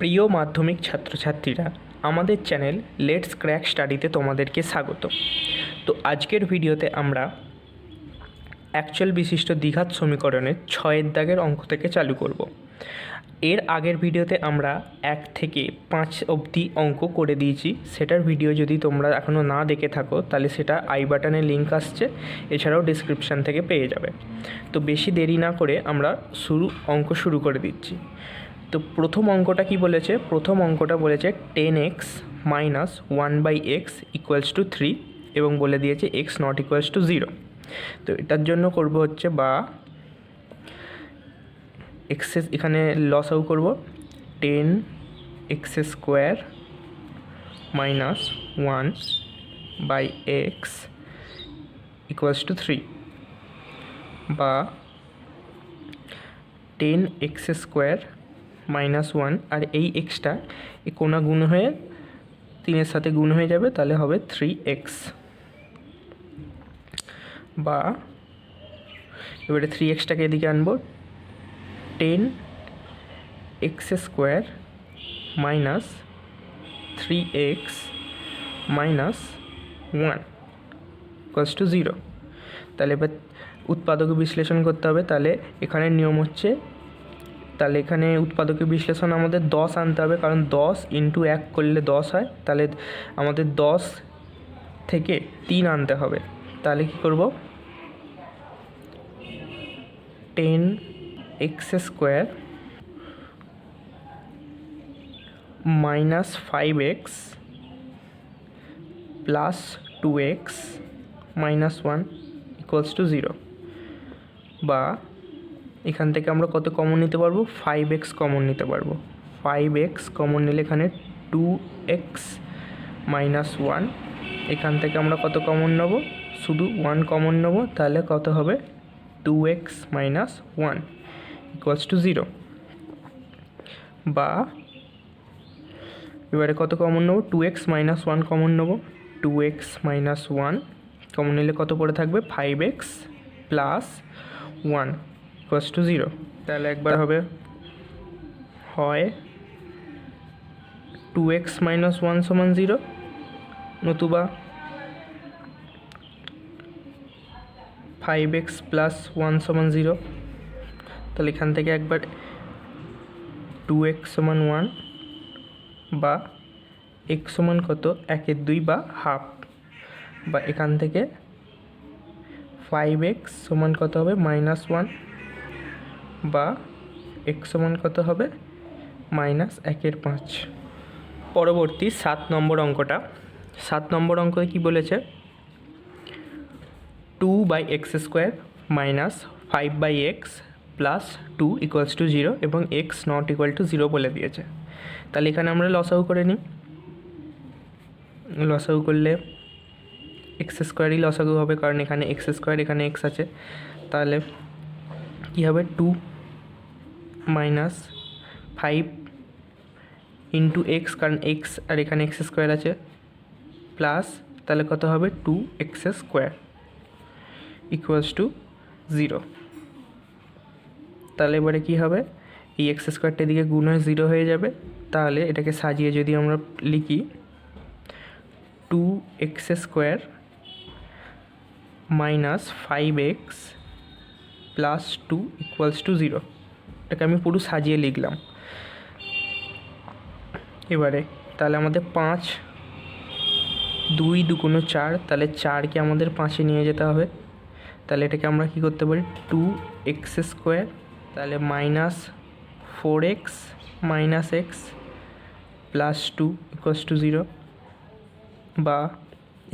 প্রিয় মাধ্যমিক ছাত্রছাত্রীরা, আমাদের চ্যানেল লেটস ক্র্যাক স্টাডিতে তোমাদেরকে স্বাগত। তো আজকের ভিডিওতে আমরা অ্যাকচুয়াল বিশিষ্ট দ্বিঘাত সমীকরণের ছয়ের দাগের অঙ্ক থেকে চালু করব। এর আগের ভিডিওতে আমরা এক থেকে পাঁচ অবধি অঙ্ক করে দিয়েছি। সেটার ভিডিও যদি তোমরা এখনও না দেখে থাকো, তাহলে সেটা আই বাটনে লিঙ্ক আসছে, এছাড়াও ডিসক্রিপশান থেকে পেয়ে যাবে। তো বেশি দেরি না করে আমরা শুরু, অঙ্ক শুরু করে দিচ্ছি। তো প্রথম অঙ্কটা কি বলেছে? প্রথম অঙ্কটা বলেছে ten x minus one by x equals to three এবং বলে দিয়েছে x not equals to zero তো এটার জন্য করব হচ্ছে বা এক্সেস এখানে লস আউ করব। Ten x square minus one by x equals to three বা ten x square minus one আর এই এক্সটা এই কোনা গুণ হয়ে তিনের সাথে গুণ হয়ে যাবে, তাহলে হবে থ্রি এক্স বা এবারে থ্রি এক্সটাকে এদিকে আনব ten x square minus three x minus one equals to zero তাহলে এবার উৎপাদক বিশ্লেষণ করতে হবে, তাহলে এখানে নিয়ম হচ্ছে তাহলে এখানে উৎপাদকের বিশ্লেষণ আমাদের দশ আনতে হবে, কারণ দশ ইন্টু এক করলে দশ হয়, তাহলে আমাদের দশ থেকে তিন আনতে হবে। তাহলে কি করব? Ten x square minus five x plus two x minus one equals to zero বা এখান থেকে আমরা কত কমন নিতে পারব? ফাইভ এক্স কমন নিতে পারব। ফাইভ এক্স কমন নিলে এখানে টু এক্স মাইনাস ওয়ান এখান থেকে আমরা কত কমন নেব? শুধু ওয়ান কমন নেব, তাহলে কত হবে? Two x minus one equals to zero বা এবারে কত কমন নেব? Two x minus one common নেব। Two x minus one common নিলে কত পড়ে থাকবে? Five x plus one equals to zero তাহলে একবার হবে হয় টু এক্স মাইনাস ওয়ান সমান জিরো নতুবা ফাইভ এক্স প্লাস ওয়ান সমান জিরো তাহলে এখান থেকে একবার টু এক্স সমান ওয়ান বা এক্স সমান কত? একের দুই বা হাফ বা এখান থেকে ফাইভ এক্স সমান কত হবে? মাইনাস ওয়ান বা এক্স সমান কত হবে? মাইনাস একের পাঁচ। পরবর্তী সাত নম্বর অঙ্কটা। সাত নম্বর অঙ্কে কী বলেছে? Two by x square minus five by x plus two equals to zero এবং x not equal to zero বলে দিয়েছে। তাহলে এখানে আমরা লসাউ করে নিই। লসাউ করলে এক্স স্কোয়ারই লসাগু হবে, কারণ এখানে এক্স স্কোয়ার এখানে এক্স আছে। তাহলে কী হবে? Two minus five into x কারণ এক্স আর এখানে এক্স স্কোয়ার আছে প্লাস তাহলে কত হবে? Two x square equals to zero তাহলে এবারে কী হবে? এই এক্স স্কোয়ারটা এদিকে গুণ হয়ে জিরো হয়ে যাবে। তাহলে এটাকে সাজিয়ে যদি আমরা লিখি two x square minus five x plus two equals to zero এটাকে আমি পুরো সাজিয়ে লিখলাম। এবারে তাহলে আমাদের পাঁচ, দুই দুগুণ চার, তাহলে চারকে আমাদের পাঁচে নিয়ে যেতে হবে। তাহলে এটাকে আমরা কী করতে পারি? টু এক্স স্কোয়ার তাহলে minus four x minus x plus two equals to zero বা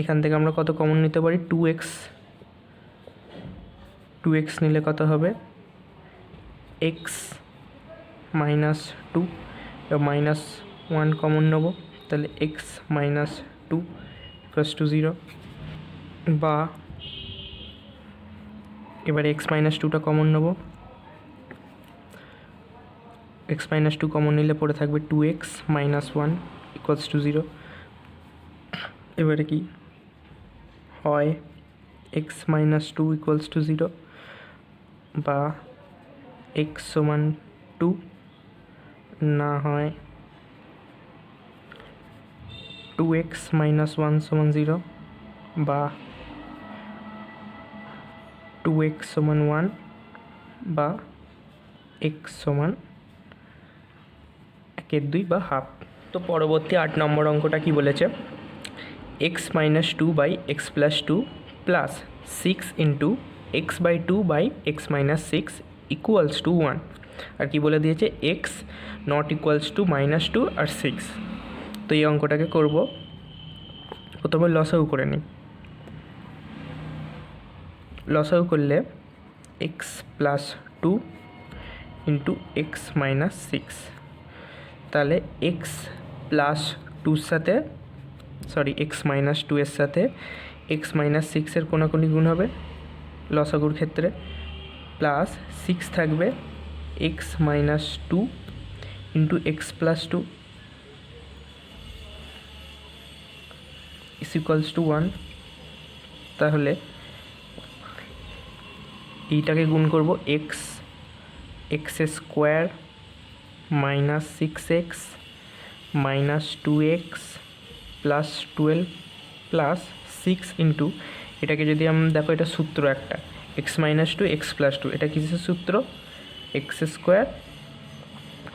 এখান থেকে আমরা কত কমন নিতে পারি? টু এক্স টু এক্স নিলে কত হবে? X minus two minus one common নেব। তাহলে x minus two plus two zero বা এবার এক্স মাইনাস টুটা কমন নেব। এক্স মাইনাস টু কমন নিলে পড়ে থাকবে two x minus one equals to zero এবারে কি? হয় x minus two equals to zero বা এক্স সমান টু না হয় টু এক্স মাইনাস ওয়ান সমান জিরো বা টু এক্স সমান ওয়ান বা এক্স সমান একের দুই বা হাফ। তো পরবর্তী আট নম্বর অঙ্কটা কি বলেছে? X minus two by x plus two plus six into x by two by x minus six equals to one আর কি বলে দিয়েছে? X not equals to minus two R six তো এই অঙ্কটাকে করব। প্রথমে লসাগু করে নিই। লসাগু করলে x plus two into x minus six তাহলে এক্স প্লাস টুর সাথে সরি এক্স মাইনাস টু এর সাথে এক্স মাইনাস সিক্সের কোনাকুনি গুণ হবে লসাগুর ক্ষেত্রে। প্লাস সিক্স থাকবে x minus two into x plus two is equals to one তাহলে এইটাকে গুণ করব x x square minus six x minus two x plus twelve plus six into এটাকে যদি আমরা দেখো এটা সূত্র একটা। X minus two x plus two এটা কিসের সূত্র? X square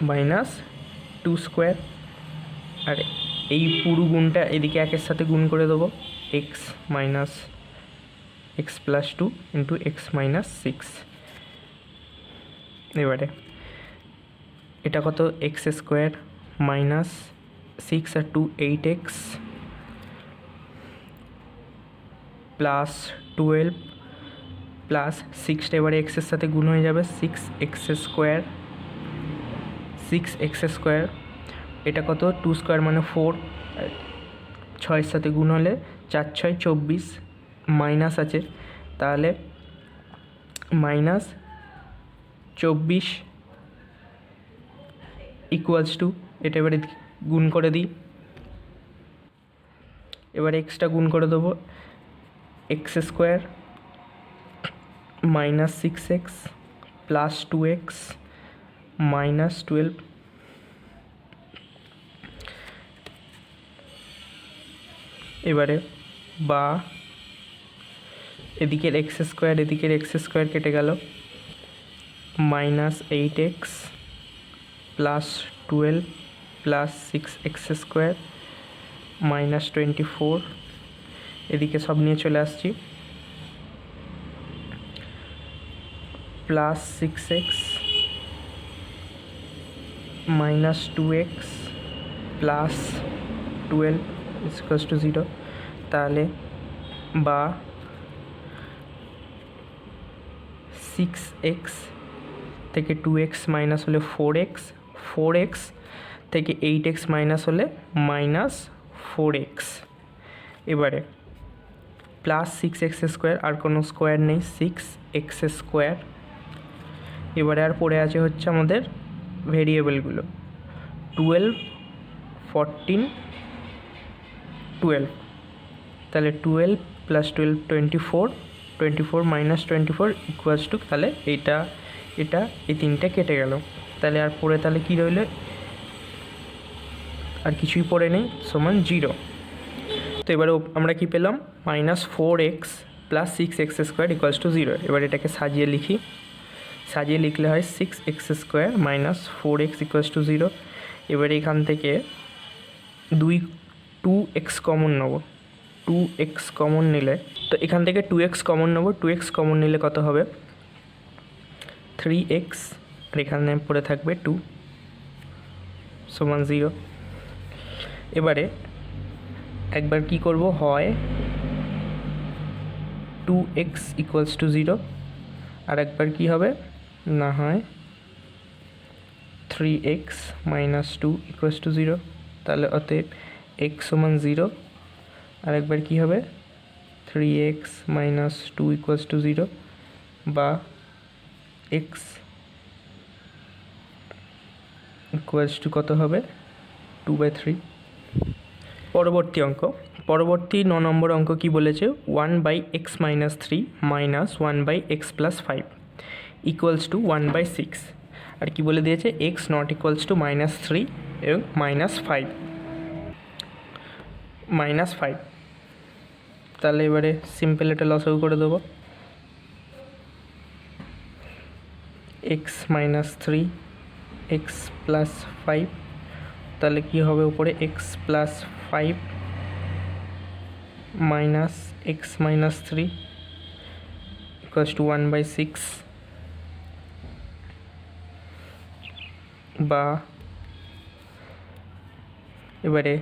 minus two square আর এই পুরো গুণটা এদিকে একের সাথে গুণ করে দেবো। X minus x plus two into x minus six এবারে, এটা কত? এক্স স্কোয়ার মাইনাস সিক্স আর two eight x plus twelve plus সিক্সটা এবারে এক্সের সাথে গুণ হয়ে যাবে six x square six x square এটা কত? টু স্কোয়ার মানে ফোর ছয়ের সাথে গুণ হলে চার, ছয়, চব্বিশ মাইনাস আছে। তাহলে মাইনাস চব্বিশ ইকুয়ালস টু এটা এবারে গুণ করে দিই। এবার এক্সটা গুণ করে দেবো x square minus six x plus two x minus twelve এবারে বা এদিকের এক্স স্কোয়ার এদিকের এক্স স্কোয়ার কেটে গেল। Minus eight x plus twelve plus six x square minus twenty four এদিকে সব নিয়ে চলে আসছি। Plus six x minus two x plus twelve ইসকাস to zero তাহলে বা সিক্স এক্স থেকে টু এক্স মাইনাস হলে ফোর এক্স ফোর এক্স থেকে এইট এক্স মাইনাস হলে মাইনাস ফোর এক্স এবারে প্লাস সিক্স এক্স স্কোয়ার আর কোনো স্কোয়ার নেই সিক্স এক্স স্কোয়ার এবারে আর পড়ে আছে হচ্ছে আমাদের ভেরিয়েবলগুলো। Twelve, fourteen, twelve. তাহলে twelve plus twelve twenty four twenty four minus twenty four equals to তাহলে এইটা, এটা, এই তিনটে কেটে গেল। তাহলে আর পরে তাহলে কী রইল? আর কিছুই পড়ে নেই, সমান জিরো। তো এবারে আমরা কি পেলাম? Minus four x plus six x square equals to zero এবার এটাকে সাজিয়ে লিখি। সাজিয়ে লিখলে হয় six x square minus four x equals to zero এবারে এখান থেকে দুই টু এক্স কমন নেব। টু এক্স কমন নিলে, তো এখান থেকে টু এক্স কমন নেব। টু এক্স কমন নিলে কত হবে? থ্রি এক্স আর এখানে পড়ে থাকবে টু সমান জিরো এবারে একবার কি করব? হয় two x equals to zero আর একবার কী হবে? না হয় three x minus two equals to zero তাহলে অতএব এক্স সমান জিরো আর একবার কী হবে? Three x minus two equals to zero বা এক্স ইকুয়ালস টু কত হবে? টু বাই থ্রি পরবর্তী অঙ্ক, পরবর্তী ন নম্বর অঙ্ক কি বলেছে? One by x minus three minus one by x plus five equals to one by six আর কি বলে দিয়েছে? X not equals to minus three এবং মাইনাস ফাইভ মাইনাস ফাইভ তাহলে এবারে সিম্পল এটা লসাগু করে দেবো। X minus three x plus five তাহলে কী হবে উপরে? X plus five minus x minus three equals to one by six বা এবারে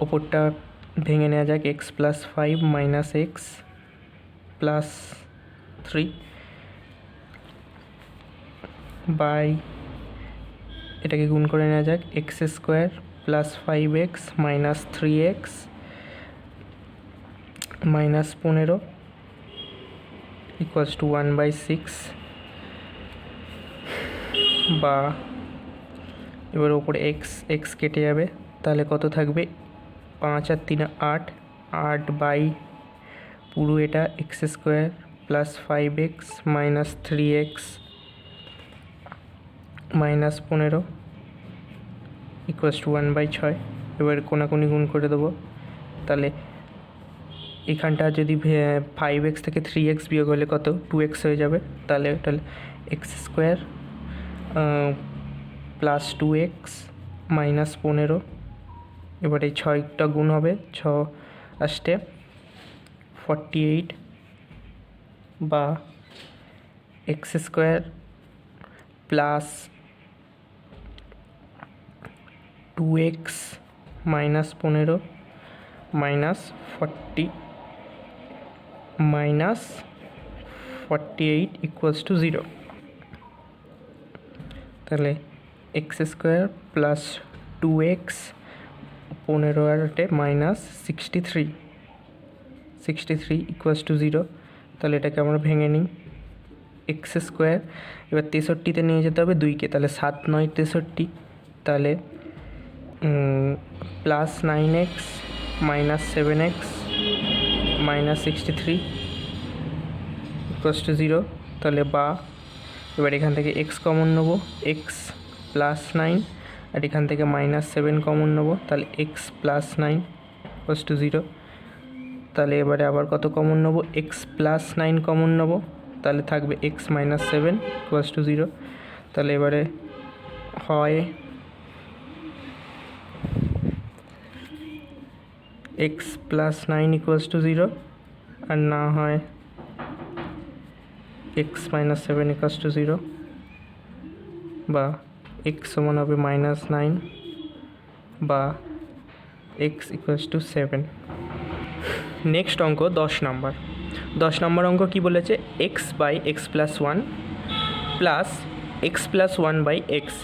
ওপরটা ভেঙে নেওয়া যাক x plus five minus x plus three by এটাকে গুণ করে নেওয়া যাক x square plus five x minus three x minus পনেরো equals to one by six বা এবার ওপরে এক্স এক্স কেটে যাবে। তাহলে কত থাকবে? পাঁচ আর তিন আট আট বাই পুরো এটা x square plus five x minus three x minus পনেরো ইকুয়াস টু ওয়ান বাই ছয়। এবার কোনাকুনি গুণ করে দেবো। তাহলে এখানটা যদি ফাইভ এক্স থেকে থ্রি এক্স বিয়োগ হলে কত? টু এক্স হয়ে যাবে। তাহলে তাহলে x square plus two x minus পনেরো। এবার এই ছয়টা গুণ হবে ছ, আসতে ফর্টি এইট বা x square plus two x minus পনেরো minus forty minus forty eight equals to zero তাহলে x square plus two x পনেরো আটে minus sixty three. Sixty three equals to zero তাহলে এটাকে আমরা ভেঙে নিই। এক্স স্কোয়ার, এবার তেষট্টিতে নিয়ে যেতে হবে দুইকে, তাহলে সাত নয় তেষট্টি। তাহলে plus nine x minus seven x minus sixty three equals to zero তাহলে বা, এবার এখান থেকে এক্স কমন নেব। এক্স প্লাস নাইন আর এখান থেকে মাইনাস সেভেন কমন নেব, তাহলে x plus nine equals to zero তাহলে এবারে আবার কত কমন নেব? এক্স প্লাস নাইন কমন নেব, তাহলে থাকবে x minus seven equals to zero তাহলে এবারে হয় x plus nine equals to zero আর না হয় x minus seven equals to zero বা এক্স সমান হবে মাইনাস নাইন বা x equals to seven next অঙ্ক, দশ নম্বর দশ নম্বর অঙ্ক কি বলেছে? X by x plus one plus x plus one by x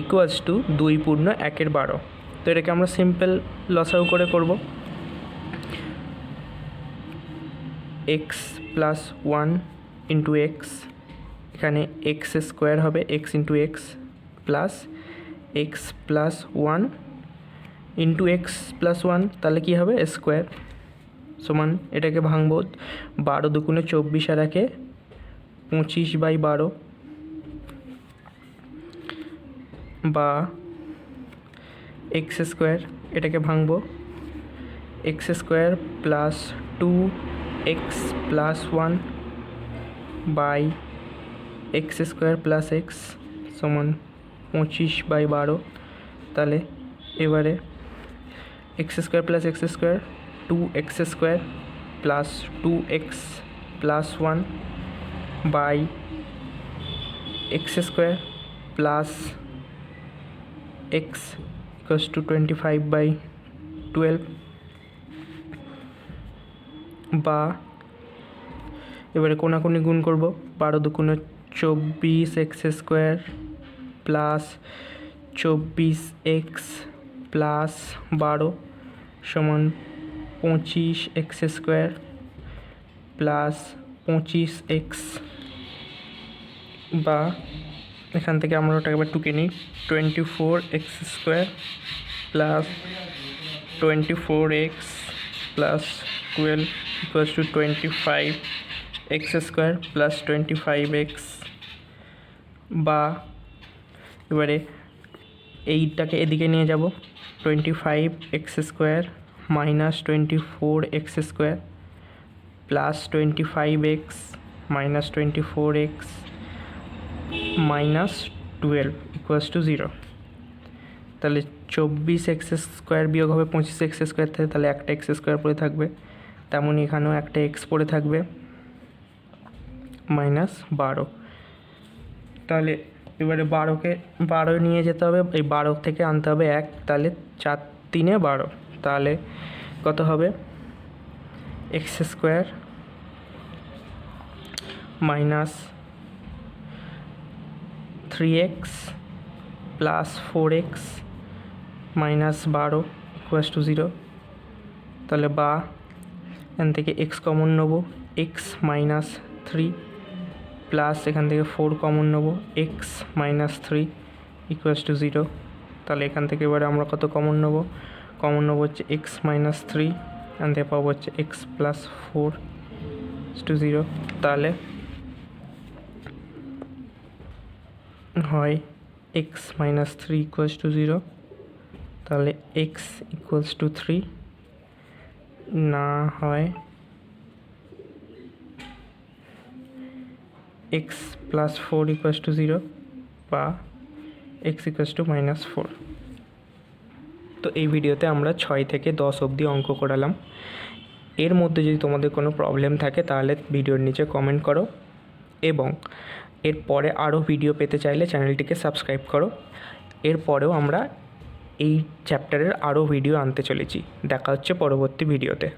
equals to দুই পূর্ণ একের বারো। তো এটাকে আমরা সিম্পল লসাউ করে করব। X plus one into x এখানে এক্স স্কোয়ার হবে x into x plus x plus one into x plus one তাহলে কী হবে? স্কোয়ার সমান এটাকে ভাঙবো বারো দুগুণে চব্বিশ আর একে পঁচিশ বাই বারো বা এক্স স্কোয়ার এটাকে ভাঙবো। X square plus two x plus one by x square plus x সমান পঁচিশ বাই বারো, তাহলে এবারে x square plus x square two x square plus two x plus one by x square plus x equals to twenty five by twelve বা এবারে কোনাকুনি গুণ করব বারো দুগুণে চব্বিশ এক্স স্কোয়ার প্লাস চব্বিশ এক্স প্লাস বারো সমান পঁচিশ এক্স স্কোয়ার প্লাস পঁচিশ এক্স বা এখান থেকে আমরা ওটাকে এবার টুকে নিই twenty four x square plus twenty four x plus twelve equals to twenty five x square plus twenty five x বা এবারে এইটাকে এদিকে নিয়ে যাব twenty five x square minus twenty four x square plus twenty five x minus twenty four x minus twelve equals to zero তাহলে চব্বিশ x square বিয়োগ হবে পঁচিশ এক্স স্কোয়ার থেকে, তাহলে একটা এক্স স্কোয়ার পড়ে থাকবে। তেমনই এখানেও একটা এক্স পড়ে থাকবে মাইনাস বারো। তাহলে এবারে বারোকে, বারো নিয়ে যেতে হবে, এই বারো থেকে আনতে হবে এক, তাহলে চার তিনে বারো, তাহলে কত হবে? X square minus three x plus four x minus বারো ইকুয়াস টু জিরো, তাহলে বা এখান থেকে এক্স কমন নেব, এক্স মাইনাস থ্রি প্লাস এখান থেকে ফোর কমন নেব, x minus three equals to zero তাহলে এখান থেকে এবারে আমরা কত কমন নেব? কমন নেব হচ্ছে এক্স মাইনাস থ্রি এখান থেকে পাবো হচ্ছে x plus four to zero তাহলে হয় x minus three equals to zero তাহলে এক্স ইকুয়ালস টু থ্রি, না হয় x plus four equals to zero বা x equals to minus four তো এই ভিডিওতে আমরা ছয় থেকে দশ অবধি অঙ্ক করালাম। এর মধ্যে যদি তোমাদের কোনো প্রবলেম থাকে, তাহলে ভিডিওর নিচে কমেন্ট করো এবং এরপরে আরও ভিডিও পেতে চাইলে চ্যানেলটিকে সাবস্ক্রাইব করো। এরপরেও আমরা এই চ্যাপ্টারের আরও ভিডিও আনতে চলেছি। দেখা হচ্ছে পরবর্তী ভিডিওতে